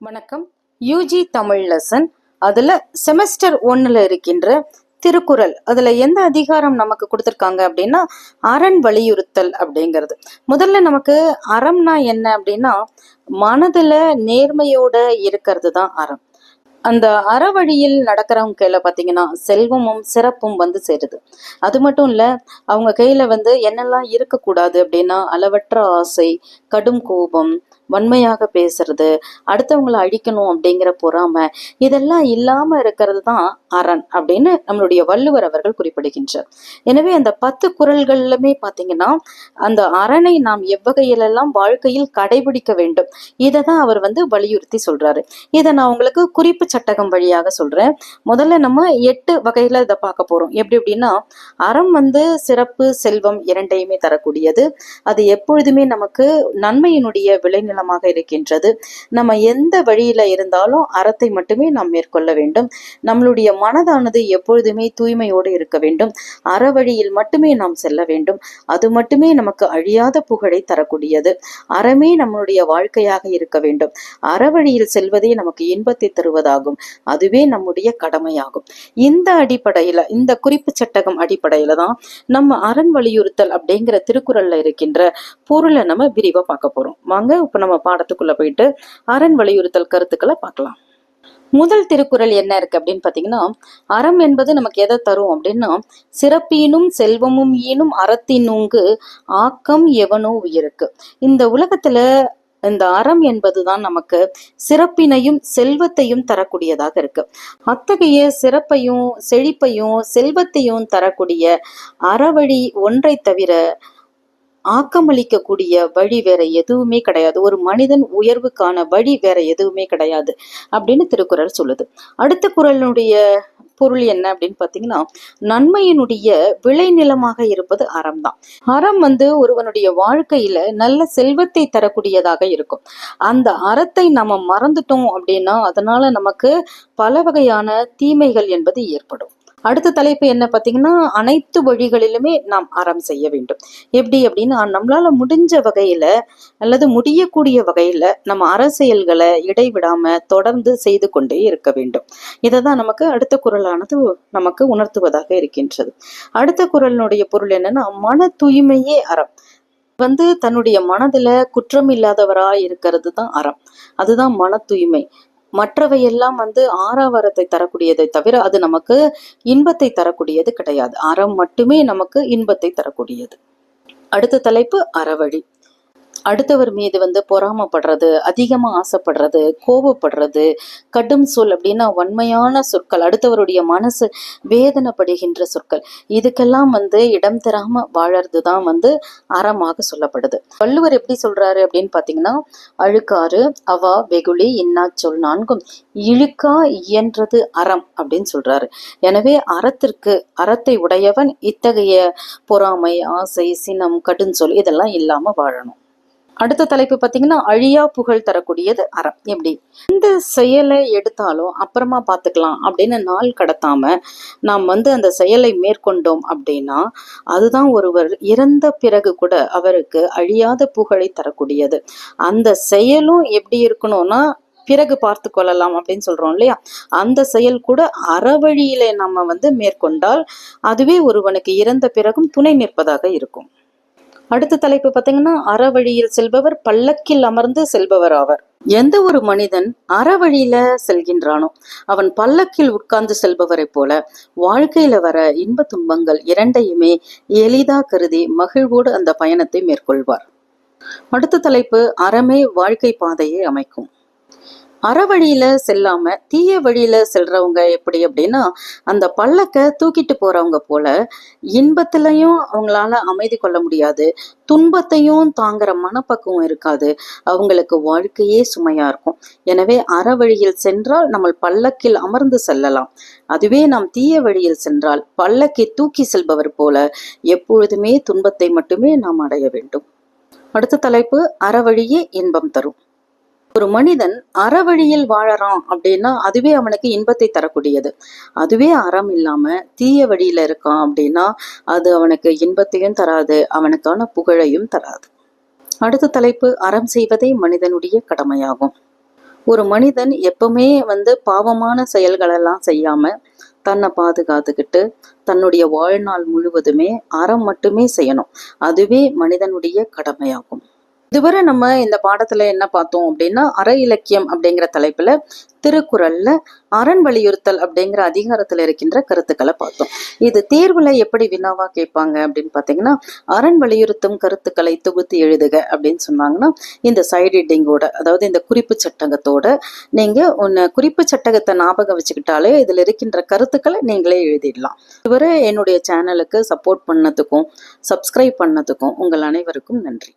வணக்கம். UG Tamil lesson அதில் semester ஒன்னுல இருக்கின்ற திருக்குறள். அதில் எந்த அதிகாரம் நமக்கு கொடுத்துருக்காங்க அப்படின்னா அரண் வலியுறுத்தல் அப்படிங்கிறது. முதல்ல நமக்கு அறம்னா என்ன அப்படின்னா மனதில் நேர்மையோட இருக்கிறது தான் அறம். அந்த அற வழியில் நடக்கிறவங்க கையில் பார்த்தீங்கன்னா செல்வமும் சிறப்பும் வந்து சேருது. அது மட்டும் இல்லை அவங்க கையில் வந்து என்னெல்லாம் இருக்கக்கூடாது அப்படின்னா அளவற்ற ஆசை கடும் கோபம் வன்மையாக பேசுறது அடுத்தவங்களை அழிக்கணும் அப்படிங்கிற பொறாமை இதெல்லாம் இல்லாம இருக்கிறது தான் அரண் அப்படின்னு நம்மளுடைய வள்ளுவர் அவர்கள் குறிப்பிடுகின்றார். எனவே அந்த பத்து குரல்கள்லுமே பாத்தீங்கன்னா அந்த அரணை நாம் எவ்வகையிலெல்லாம் வாழ்க்கையில் கடைபிடிக்க வேண்டும் இதை தான் அவர் வந்து வலியுறுத்தி சொல்றாரு. இதை நான் உங்களுக்கு குறிப்பு சட்டகம் வழியாக சொல்றேன். முதல்ல நம்ம எட்டு வகையில இதை பார்க்க போறோம். எப்படி அப்படின்னா அறம் வந்து சிறப்பு செல்வம் இரண்டையுமே தரக்கூடியது. அது எப்பொழுதுமே நமக்கு நன்மையினுடைய காரணமாக இருக்கின்றது. நம்ம எந்த வழியில இருந்தாலும் அறத்தை மட்டுமே நாம் மேற்கொள்ள வேண்டும். நம்மளுடைய மனதானது எப்பொழுதுமே தூய்மையோடு இருக்க வேண்டும். அற வழியில் மட்டுமே நாம் செல்ல வேண்டும். அது மட்டுமே நமக்கு அழியாத புகழை தரக்கூடியது. அறமே நம்மளுடைய வாழ்க்கையாக இருக்க வேண்டும். அற வழியில் செல்வதே நமக்கு இன்பத்தை தருவதாகும். அதுவே நம்முடைய கடமையாகும். இந்த அடிப்படையில இந்த குறிப்பு சட்டகம் அடிப்படையில தான் நம்ம அரண் வலியுறுத்தல் அப்படிங்கிற திருக்குறள்ல இருக்கின்ற பொருளை நம்ம விரிவா பார்க்க போறோம். வாங்க இப்ப நம்ம நம்ம பாடத்துக்குள்ள போயிட்டு அரண் வலியுறுத்தல் கருத்துக்களை பார்க்கலாம். முதல் திருக்குறள் என்ன இருக்கு அப்படின்னு பாத்தீங்கன்னா அறம் என்பது நமக்கு எதை தரும் அப்படின்னா சிறப்பீனும் செல்வமும் ஈனும் அறத்தினுங்கு ஆக்கம் எவனோ உயிருக்கு. இந்த உலகத்துல இந்த அறம் என்பதுதான் நமக்கு சிறப்பினையும் செல்வத்தையும் தரக்கூடியதாக இருக்கு. அத்தகைய சிறப்பையும் செழிப்பையும் செல்வத்தையும் தரக்கூடிய அறவழி ஒன்றை தவிர ஆக்கமளிக்கக்கூடிய வழி வேற எதுவுமே கிடையாது. ஒரு மனிதன் உயர்வுக்கான வழி வேற எதுவுமே கிடையாது அப்படின்னு திருக்குறள் சொல்லுது. அடுத்த குரலினுடைய பொருள் என்ன அப்படின்னு பாத்தீங்கன்னா நன்மையினுடைய விளைநிலமாக இருப்பது அறம் தான். அறம் வந்து ஒருவனுடைய வாழ்க்கையில நல்ல செல்வத்தை தரக்கூடியதாக இருக்கும். அந்த அறத்தை நம்ம மறந்துட்டோம் அப்படின்னா அதனால நமக்கு பல வகையான தீமைகள் என்பது ஏற்படும். அடுத்த தலைப்பு என்ன பார்த்தீங்கன்னா அனைத்து வழிகளிலுமே நாம் அறம் செய்ய வேண்டும். எப்படி அப்படின்னா நம்மளால முடிஞ்ச வகையில அல்லது முடியக்கூடிய வகையில நம்ம அரசியல்களை இடைவிடாம தொடர்ந்து செய்து கொண்டே இருக்க வேண்டும். இதை தான் நமக்கு அடுத்த குரலானது நமக்கு உணர்த்துவதாக இருக்கின்றது. அடுத்த குரலினுடைய பொருள் என்னன்னா மன தூய்மையே அறம். வந்து தன்னுடைய மனதுல குற்றம் இல்லாதவரா இருக்கிறது தான் அறம். அதுதான் மன தூய்மை. மற்றவையெல்லாம் வந்து ஆறாவரத்தை தரக்கூடியதை தவிர அது நமக்கு இன்பத்தை தரக்கூடியது கிடையாது. அறம் மட்டுமே நமக்கு இன்பத்தை தரக்கூடியது. அடுத்த தலைப்பு அறவழி. அடுத்தவர் மீது வந்து பொறாமப்படுறது அதிகமாக ஆசைப்படுறது கோபப்படுறது கடும் சொல் அப்படின்னா வன்மையான சொற்கள் அடுத்தவருடைய மனசு வேதனைப்படுகின்ற சொற்கள். இதுக்கெல்லாம் வந்து இடம் தராம வாழறது தான் வந்து அறமாக சொல்லப்படுது. வள்ளுவர் எப்படி சொல்றாரு அப்படின்னு பார்த்தீங்கன்னா அழுக்காறு அவா வெகுளி இன்னா சொல் நான்கும் இழுக்கா இயன்றது அறம் அப்படின்னு சொல்றாரு. எனவே அறத்திற்கு அறத்தை உடையவன் இத்தகைய பொறாமை ஆசை சினம் கடுஞ்சொல் இதெல்லாம் இல்லாம வாழணும். அடுத்த தலைப்பு பார்த்தீங்கன்னா அழியா புகழ் தரக்கூடியது அறம். எப்படி? எந்த செயலை எடுத்தாலும் அப்புறமா பார்த்துக்கலாம் அப்படின்னு நாள் கடத்தாம நாம் வந்து அந்த செயலை மேற்கொண்டோம் அப்படின்னா அதுதான் ஒருவர் இறந்த பிறகு கூட அவருக்கு அழியாத புகழை தரக்கூடியது. அந்த செயலும் எப்படி இருக்கணும்னா பிறகு பார்த்து கொள்ளலாம் அப்படின்னு சொல்றோம் இல்லையா? அந்த செயல் கூட அறவழியில நம்ம வந்து மேற்கொண்டால் அதுவே ஒருவனுக்கு இறந்த பிறகும் துணை நிற்பதாக இருக்கும். அடுத்த தலைப்பு பார்த்தீங்கன்னா அறவழியில் செல்பவர் பல்லக்கில் அமர்ந்து செல்பவர் ஆவர். எந்த ஒரு மனிதன் அறவழியில செல்கின்றானோ அவன் பல்லக்கில் உட்கார்ந்து செல்பவரை போல வாழ்க்கையில வர இன்ப துன்பங்கள் இரண்டையுமே எளிதா கருதி மகிழ்வோடு அந்த பயணத்தை மேற்கொள்வார். அடுத்த தலைப்பு அறமே வாழ்க்கை பாதையை அமைக்கும். அறவழியில செல்லாம தீய வழியில செல்றவங்க எப்படி அப்படின்னா அந்த பல்லக்க தூக்கிட்டு போறவங்க போல இன்பத்திலையும் அவங்களால அமைதி கொள்ள முடியாது. துன்பத்தையும் தாங்குற மனப்பக்குவம் இருக்காது. அவங்களுக்கு வாழ்க்கையே சுமையா இருக்கும். எனவே அறவழியில் சென்றால் நம்ம பல்லக்கில் அமர்ந்து செல்லலாம். அதுவே நாம் தீய வழியில் சென்றால் பல்லக்கை தூக்கி செல்பவர் போல எப்பொழுதுமே துன்பத்தை மட்டுமே நாம் அடைய வேண்டும். அடுத்த தலைப்பு அறவழியே இன்பம் தரும். ஒரு மனிதன் அறவழியில் வாழறான் அப்படின்னா அதுவே அவனுக்கு இன்பத்தை தரக்கூடியது. அதுவே அறம் இல்லாம தீய வழியில இருக்கான் அப்படின்னா அது அவனுக்கு இன்பத்தையும் தராது அவனுக்கான புகழையும் தராது. அடுத்த தலைப்பு அறம் செய்வதே மனிதனுடைய கடமையாகும். ஒரு மனிதன் எப்பவுமே வந்து பாவமான செயல்களெல்லாம் செய்யாம தன்னை பாதுகாத்துக்கிட்டு தன்னுடைய வாழ்நாள் முழுவதுமே அறம் மட்டுமே செய்யணும். அதுவே மனிதனுடைய கடமையாகும். இதுவரை நம்ம இந்த பாடத்துல என்ன பார்த்தோம் அப்படின்னா அற இலக்கியம் அப்படிங்கிற தலைப்புல திருக்குறள்ல அரண் வலியுறுத்தல் அப்படிங்கிற அதிகாரத்துல இருக்கின்ற கருத்துக்களை பார்த்தோம். இது தேர்வுல எப்படி வினாவா கேட்பாங்க அப்படின்னு பாத்தீங்கன்னா அரண் வலியுறுத்தும் கருத்துக்களை தொகுத்து எழுதுக அப்படின்னு சொன்னாங்கன்னா இந்த சைடு ரீடிங்கோட அதாவது இந்த குறிப்பு சட்டகத்தோட நீங்க ஒன்னு குறிப்பு சட்டகத்தை ஞாபகம் வச்சுக்கிட்டாலே இதுல இருக்கின்ற கருத்துக்களை நீங்களே எழுதிடலாம். இதுவரை என்னுடைய சேனலுக்கு சப்போர்ட் பண்ணதுக்கும் சப்ஸ்கிரைப் பண்ணதுக்கும் உங்கள் அனைவருக்கும் நன்றி.